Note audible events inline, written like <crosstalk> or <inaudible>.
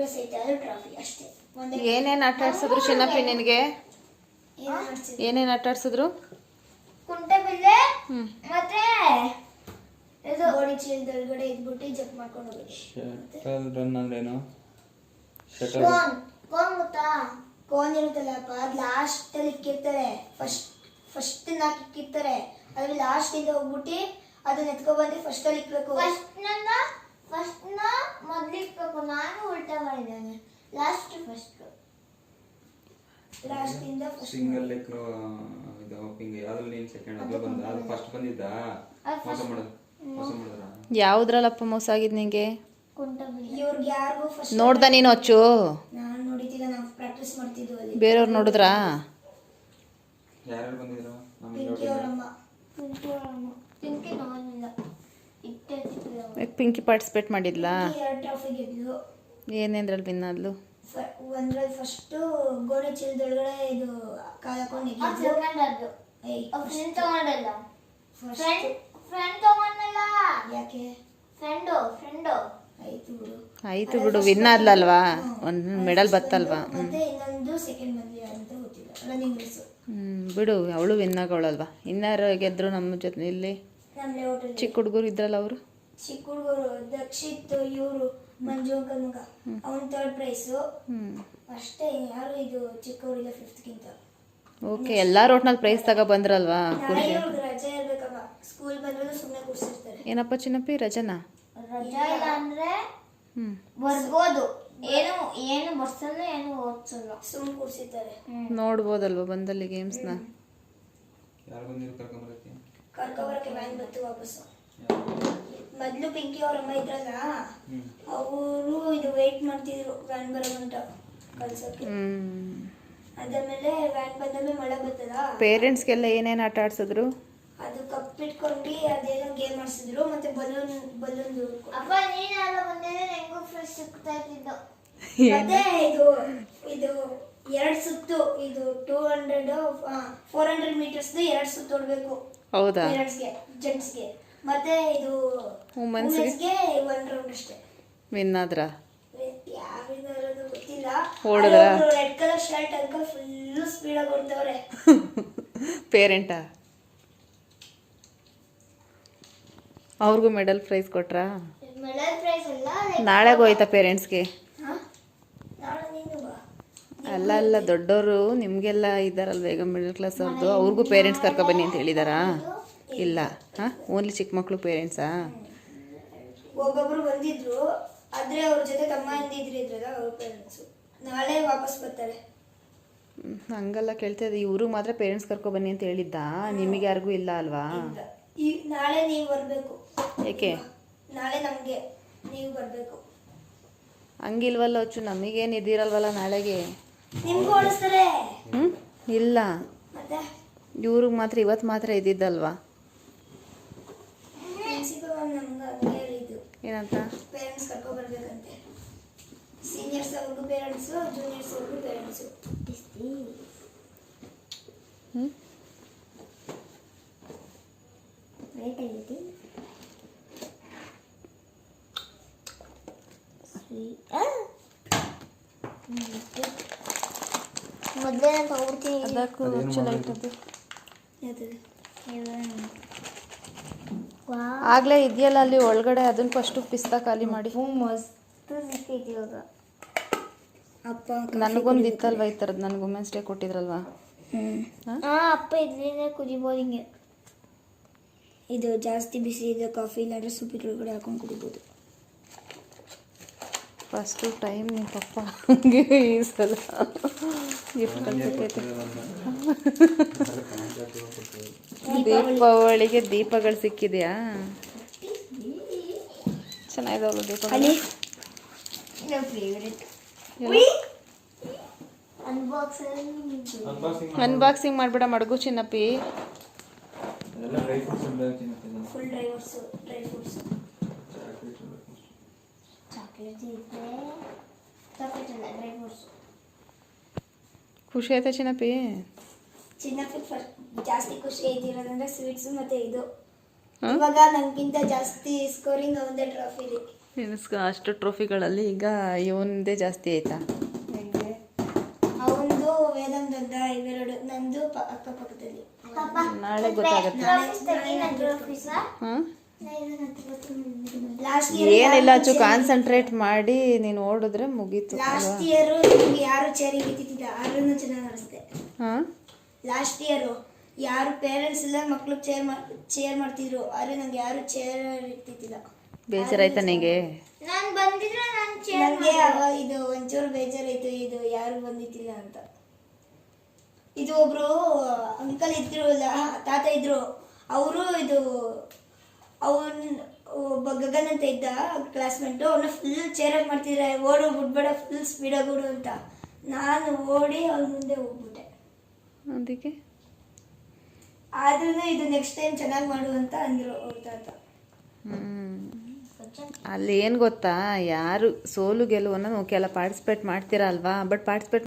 Dress ಐತೆ ಅದು trophy ಅಷ್ಟೇ. ಒಂದೇ ಏನೇನು ಆಟ ಆಡ್ಸಿದ್ರು ಚಿನ್ನಪ್ಪಿ ನಿನಗೆ? ಏನೇನ್ ಆಟ ಆಡ್ಸಿದ್ರು ಕುಂಟೆ ಬಿಲ್ಲೆ ಹ್ಞೂ ಮತ್ತೆ ಇದು ಗೋಣಿ ಚೀಲದೊಳಗಡೆ ಇದ್ಬಿಟ್ಟು ಜಂಪ್ ಮಾಡ್ಕೊಂಡು ಹೋಗಿ ಶಟಲ್ ರನ್ ಅಂದ್ರೇನು ಶಟಲ್ ಕೋನ್ ಕೋನ್ ಗೊತ್ತಾ? ಕೋನ್ ಇರುತ್ತಲ್ಲಪ್ಪ ಅದು ಲಾಸ್ಟ್ ಅಲ್ಲಿ ಇಕ್ಕಿರ್ತಾರೆ ಫಸ್ಟ್ ಫಸ್ಟ್ ನಾಲ್ಕು ಇಕ್ಕಿರ್ತಾರೆ ಅದ್ರಲ್ಲಿ ಲಾಸ್ಟ್ ಇಂದ ಹೋಗ್ಬಿಟ್ಟು ಅದನ್ನ ಎತ್ಕೊ ಬಂದ್ರೆ ಫಸ್ಟ್ ಅಲ್ಲಿ ಇಕ್ಬೇಕು. ಫಸ್ಟ್ ನನ್ನ ಫಸ್ಟ್ನ ಮೊದ್ಲು ಇಕ್ಬೇಕು ನಾನು ಉಲ್ಟಾ ಮಾಡಿದ್ದೇನೆ. ಲಾಸ್ಟ್ ಫಸ್ಟ್ ಲಾಸ್ಟ್ ಇಂದ ಫಸ್ಟ್ ಸಿಂಗಲ್ ಲೆಕ್ ಇದು ಹೋಪಿಂಗ್ ಯಾವ್ದ್ರಲ್ಲಿ ನೀನು ಸೆಕೆಂಡ್ ಅದು ಬಂದ? ಅದು ಫಸ್ಟ್ ಬಂದಿದ್ದ? ಮೋಸ ಮಾಡೋದು ಮೋಸ ಮಾಡಿದ್ರ? ಯಾವುದ್ರಲ್ಲಪ್ಪ ಮೋಸ ಆಗಿದ್ ನಿಂಗೆ? ಇವ್ರಿಗೆ ಯಾರಿಗೂ ಫಸ್ಟ್ ನೋಡ್ದ ನೀನು ಅಚ್ಚು? ನಾನು ನೋಡಿದ್ದಿಲ್ಲ ನಾವು ಪ್ರಾಕ್ಟೀಸ್ ಮಾಡ್ತಿದ್ವು ಅಲ್ಲಿ. ಬೇರೆಯವ್ರು ನೋಡಿದ್ರಾ? ಯಾರ್ಯಾರು ಬಂದಿದ್ರು? ನಮ್ಮ ಪಿಂಕಿ ಅವರಮ್ಮ. ಪಿಂಕಿ ಅವರಮ್ಮ. ಪಿಂಕಿ ಇಟ್ಟೆ ಪಿಂಕಿ ಪಾರ್ಟಿಸಿಪೇಟ್ ಮಾಡಿದ್ಲಾ? ಏನೇಂದ್ರಲ್ಲಿ ಟ್ರಾಫಿ ಗೆದ್ಲು. ಏನೇನ್ರಲ್ಲಿ ವಿನ್ ಆದ್ಲು? ಒಂದ್ರಲ್ಲಿ ಫಸ್ಟ್ ಗೋಡೆ ಚೀಲದೊಳಗಡೆ ಇದು ಕಾಲಕೊಂಡು ಗೆದ್ಲು ಏಯ್, ಫ್ರೆಂಡ್ ತಗೊಂಡಲ್ಲ. first ಫ್ರೆಂಡ್ ಫ್ರೆಂಡ್ ತಗೊಂಡಲ್ಲ. ಯಾಕೆ? ಫ್ರೆಂಡು ಫ್ರೆಂಡು ಆಯ್ತು ಬಿಡು. ಆಯ್ತು ಬಿಡು ವಿನ್ ಆದ್ಲಲ್ವಾ? ಒಂದು ಮೆಡಲ್ ಬತ್ತಲ್ವಾ? ಹ್ಞೂ ಮತ್ತೆ ಇನ್ನೊಂದು ಸೆಕೆಂಡ್ ಬಂದ್ವಿ ಅಂತ ಗೊತ್ತಿಲ್ಲ. ರನ್ನಿಂಗ್ ರೇಸು ಹ್ಮ್, ಬಿಡು ಅವಳು ವಿನ್ ಆಗೋಳಲ್ವಾ? ಇನ್ನಾರು ಗೆದ್ರು ನಮ್ಮ ಜೊತೆ ಇಲ್ಲಿ ಚಿಕ್ಕ ಹುಡುಗರು ಇದ್ರಲ್ಲ ಅವರು? ಚಿಕ್ಕ ಹುಡುಗರು ದಕ್ಷಿತ್ ಇವರು ಮಂಜು ಅಂಕಲ್ ಮಗ ಅವನ್ ಥರ್ಡ್ ಪ್ರೈಸು ಅಷ್ಟೇ ಯಾರು ಇದು ಚಿಕ್ಕವರಿಗೆ ಫಿಫ್ತ್ ಗಿಂತ. ಓಕೆ ಎಲ್ಲ ರೋಟ್ನಲ್ ಪ್ರೈಸ್ ತಗೋ ಬಂದ್ರಲ್ವಾ ಖುಷಿ ಇವ್ರಿಗೆ ರಜೆ ಸ್ಕೂಲ್ ಬಂದ್ರೆ ಸುಮ್ಮನೆ ಕೂರ್ಸಿರ್ತಾರೆ. ಏನಪ್ಪ ಚಿನ್ನಪ್ಪಿ ರಜನಾ? ರಜಾ ಇಲ್ಲ ಅಂದ್ರೆ ಹ್ಞೂ ಬರ್ಬೋದು. ಏನು ಏನು ಬರ್ಸಲ್ಲ ಏನು ಓದ್ಸಲ್ಲ ಸುಮ್ಮನೆ ಕೂರ್ಸಿರ್ತಾರೆ. ನೋಡ್ಬೋದಲ್ವಾ ಬಂದಲ್ಲಿ ಗೇಮ್ಸ್ನ ಯಾರು ಬಂದಿದ್ರು ಕರ್ಕೊಂಬರಕ್ಕೆ? ಕರ್ಕೊಬರಕ್ಕೆ ವ್ಯಾನ್ ಬಂತು ವಾಪಸ್ಸು. ಮೊದ್ಲು ಪಿಂಕಿ ಅವ್ರ ಅಮ್ಮ ಇದ್ರಲ್ಲ ಅವರು ಇದು ವೇಟ್ ಮಾಡ್ತಿದ್ರು ವ್ಯಾನ್ ಬರೋ ಗಂಟ ಕಳ್ಸೋಕೆ ಅದಾದ್ಮೇಲೆ ವ್ಯಾನ್ ಬಂದಮೇಲೆ ಮಳೆ ಬರ್ತದ ಪೇರೆಂಟ್ಸ್ಗೆಲ್ಲ ಏನೇನು ಆಟ ಆಡ್ಸಿದ್ರು? ಅದು ಕಪ್ ಇಟ್ಕೊಂಡು ಅದೇನೋ ಗೇಮ್ ಆಡ್ಸಿದ್ರು ಮತ್ತೆ ಬಲೂನ್ ಬಲೂನ್ ಅಪ್ಪ ನೀನೆಲ್ಲ ಬಂದಿದ್ರೆ ಹೆಂಗೂ ಫ್ರೆಶ್ ಸಿಗ್ತಾ ಇದ್ದಿದ್ದು. ಮತ್ತೆ ಇದು ಇದು ಎರಡ್ ಸುತ್ತು ಇದು two hundred four hundred metres ಎರಡ್ ಸುತ್ತು ಹೊಡ್ಬೇಕು ಹೌದಾ? ಜೆಂಟ್ಸ್ಗೆ ಮತ್ತೆ ಇದು ವುಮೆನ್ಸ್ಗೆ ಒನ್ ರೌಂಡ್ ಅಷ್ಟೇ. ವಿನ್ ಆದ್ರ? ಹೊಡ್ದ್ರಾ? ರೆಡ್ ಕಲರ್ ಶರ್ಟ್ ಅದಕ್ಕೆ ಫುಲ್ ಸ್ಪೀಡ್ ಆಗಿ ಹೊಡ್ತವ್ರೆ ಪೇರೆಂಟಾ ಅವ್ರಿಗೂ ಮೆಡಲ್ ಪ್ರೈಸ್ ಕೊಟ್ರಾ? ಮೆಡಲ್ ಪ್ರೈಸ್ ಅಲ್ಲ ನಾಳೆಗೆ ಹೋಯ್ತಾ ಪೇರೆಂಟ್ಸ್ಗೆ ಅಲ್ಲ ಅಲ್ಲ ದೊಡ್ಡವರು ನಿಮಗೆಲ್ಲ ಇದ್ದಾರಲ್ವ ಈಗ ಮಿಡಲ್ ಕ್ಲಾಸ್ ಅವ್ರದ್ದು ಅವ್ರಿಗೂ ಪೇರೆಂಟ್ಸ್ ಕರ್ಕೊಬನ್ನಿ ಅಂತ ಹೇಳಿದಾರಾ? ಇಲ್ಲ. ಹಾಂ? ಓನ್ಲಿ ಚಿಕ್ಕ ಮಕ್ಕಳು ಪೇರೆಂಟ್ಸಾ? ಒಬ್ಬೊಬ್ರು ಬಂದಿದ್ರು ಆದ್ರೆ ಅವ್ರ ಜೊತೆ ತಮ್ಮ ಇದ್ರಲ್ಲ ಅವ್ರ ಪೇರೆಂಟ್ಸು ನಾಳೆ ವಾಪಸ್ ಬರ್ತಾರೆ. ಹಂಗಲ್ಲ ಕೇಳ್ತಾ ಇದ್ದೆ. ಇವ್ರಿಗೆ ಮಾತ್ರ ಪೇರೆಂಟ್ಸ್ ಕರ್ಕೊಬನ್ನಿ ಅಂತ ಹೇಳಿದ್ದ? ನಿಮಗೆ ಯಾರಿಗೂ ಇಲ್ಲ ಅಲ್ವಾ? ಈ ನಾಳೆ ನೀವು ಬರಬೇಕು. ಏಕೆ? ನಾಳೆ ನಮಗೆ ನೀವು ಬರಬೇಕು. ಹಂಗಿಲ್ವಲ್ಲ ಅಚ್ಚು ನಮಗೇನು ಇದ್ದೀರಲ್ವಲ್ಲ ನಾಳೆಗೆ? ನಿಮ್ಗೂ ಓಡಿಸ್ತಾರೆ ಹ್ಞೂ ಇಲ್ಲ. ಇವ್ರಿಗೆ ಮಾತ್ರ ಇವತ್ತು ಮಾತ್ರ ಇದ್ದಿದ್ದಲ್ವಾ ಪ್ರಿನ್ಸಿಪಲ್ ಮ್ಯಾಮ್ ನಮ್ಗೆ ಹಂಗೆ ಹೇಳಿದ್ದು ಏನಂತ ಪೇರೆಂಟ್ಸ್ ಕರ್ಕೊ ಬರ್ಬೇಕಂತೆ ಸೀನಿಯರ್ಸ್ ಅವ್ರಿಗೂ ಪೇರೆಂಟ್ಸು ಜೂನಿಯರ್ಸ್ ಅವ್ರಿಗೂ ಪೇರೆಂಟ್ಸು ಹ್ಞೂ ಮೊದಲೇ ನಾನು ತಗೊಡ್ತೀನಿ ಅದಕ್ಕೂ ಅದೇನು ಚಲೋ ಮಾಡೋದು? ಇಟ್ಟದ್ದು ಯಾವ್ದು ಆಗಲೇ ಇದೆಯಲ್ಲ ಅಲ್ಲಿ ಒಳಗಡೆ? ಅದನ್ನ ಫಸ್ಟು ಪಿಸ್ತಾ ಖಾಲಿ ಮಾಡಿ. ಮಸ್ತ್ ಅಪ್ಪ ನನಗೊಂದು ಇತ್ತಲ್ವ ಈ ಥರದ್ದು ನನಗೆ ವುಮೆನ್ಸ್ ಡೇ ಕೊಟ್ಟಿದ್ರಲ್ವಾ? ಹಾ? ಅಪ್ಪ ಇದ್ರಿಂದ ಕುದಿಬೋದು ಹಿಂಗೆ. ಇದು ಜಾಸ್ತಿ ಬಿಸಿ ಇದೆ ಕಾಫಿ ಇಲ್ಲಾಂದ್ರೆ ಸೂಪಿನೊಳಗಡೆ ಹಾಕೊಂಡು ಕುಡಿಬೋದು. ಫಸ್ಟು ಟೈಮ್ ನಿಮ್ಮ ಪಪ್ಪ ಹಂಗೆ ಈ ಸಲ. ಗಿಫ್ಟ್ ಕಳ್ಸಕ್ಕೈತೆ <laughs> ದೀಪಾವಳಿಗೆ ದೀಪಗಳು ಸಿಕ್ಕಿದೆಯಾ? ಚೆನ್ನಾಗಿದಾವಲ್ಲ ದೀಪಗಳು? ಅನ್ಬಾಕ್ಸಿಂಗ್ ಮಾಡ್ಬೇಡ ಮಡಗು ಚಿನ್ನಪ್ಪಿ. ಖುಷಿ ಆಯ್ತಾ ಚಿನ್ನಪ್ಪಿ? ಫಸ್ಟ್ ಜಾಸ್ತಿ ಖುಷಿ ಐತಿರೋದಂದ್ರೆ ಸ್ವೀಟ್ಸ್ ಮತ್ತೆ ಇದು? ಇವಾಗ ನನ್ಗಿಂತ ಜಾಸ್ತಿ ಸ್ಕೋರಿಂಗ್ ಅವಂದೇ ಟ್ರಾಫಿ ಇದೆ ನಿನ್ಸ್ಕ ಅಷ್ಟು ಟ್ರೋಫಿಗಳಲ್ಲಿ ಈಗ ಇವನದೇ ಜಾಸ್ತಿ ಆಯ್ತಾ? ಅವನದು ವೇದಮ್ ದೊಡ್ಡ ಇವೆರಡು. ನಂದು ಅಕ್ಕಪಕ್ಕದಲ್ಲಿ ನಾಳೆ ಗೊತ್ತಾಗುತ್ತೆ. ಹಾಂ? ಲಾಸ್ಟ್ ಏನಿಲ್ಲ ಅಚ್ಚು ಕಾನ್ಸಂಟ್ರೇಟ್ ಮಾಡಿ ನೀನು ಓಡಿದ್ರೆ ಮುಗೀತು. ಲಾಸ್ಟ್ ಇಯರ್ ನಿಮ್ಗೆ ಯಾರು ಚೇರಿ ಹಿಡಿತಿದ್ದ ಅದನ್ನು ಚೆನ್ನಾಗಿ ನಡೆಸ್ದೆ ಹಾಂ? ಲಾಸ್ಟ್ ಇಯರು ಯಾರು ಪೇರೆಂಟ್ಸ್ ಇಲ್ಲ ಮಕ್ಕಳು ಚೇರ್ ಚೇರ್ ಮಾಡ್ತಿದ್ರು. ಆದರೆ ನಂಗೆ ಯಾರು ಚೇರ್ ಇರ್ತಿದ್ದಿಲ್ಲ ಬೇಜಾರಾಯ್ತಾ ನಿಂಗೆ ನಾನು ಬಂದಿದ್ರೆ ನಾನು ನನಗೆ ಇದು ಒಂಚೂರು ಬೇಜಾರಾಯ್ತು. ಇದು ಯಾರು ಬಂದಿದ್ದಿಲ್ಲ ಅಂತ. ಇದು ಒಬ್ರು ಅಂಕಲ್ ಇದ್ರು ಲ- ತಾತ ಇದ್ರು. ಅವರು ಇದು ಅವನ್ ಒಬ್ಬ ಗಗನ್ ಅಂತ ಇದ್ದ ಕ್ಲಾಸ್ಮೇಟು ಅವನು ಫುಲ್ ಚೇರಾಗಿ ಮಾಡ್ತಿದ್ರೆ. ಓಡು ಬಿಡ್ಬೇಡ ಫುಲ್ ಸ್ಪೀಡಾಗಿ ಓಡು ಅಂತ. ನಾನು ಓಡಿ ಅವ್ರ ಮುಂದೆ ಹೋಗ್ಬಿಟ್ಟೆ. ಅದಕ್ಕೆ? ಆದ್ರೂ ಇದು ನೆಕ್ಸ್ಟ್ ಟೈಮ್ ಚೆನ್ನಾಗಿ ಮಾಡು ಅಂತ ಅಂದ್ರು ತಾತ. ಅಲ್ಲಿ ಏನು ಗೊತ್ತಾ? ಯಾರು ಸೋಲು ಗೆಲುವನ್ನು ಕೆಲ ಪಾರ್ಟಿಸಿಪೇಟ್ ಮಾಡ್ತೀರಾ ಅಲ್ವಾ? But participate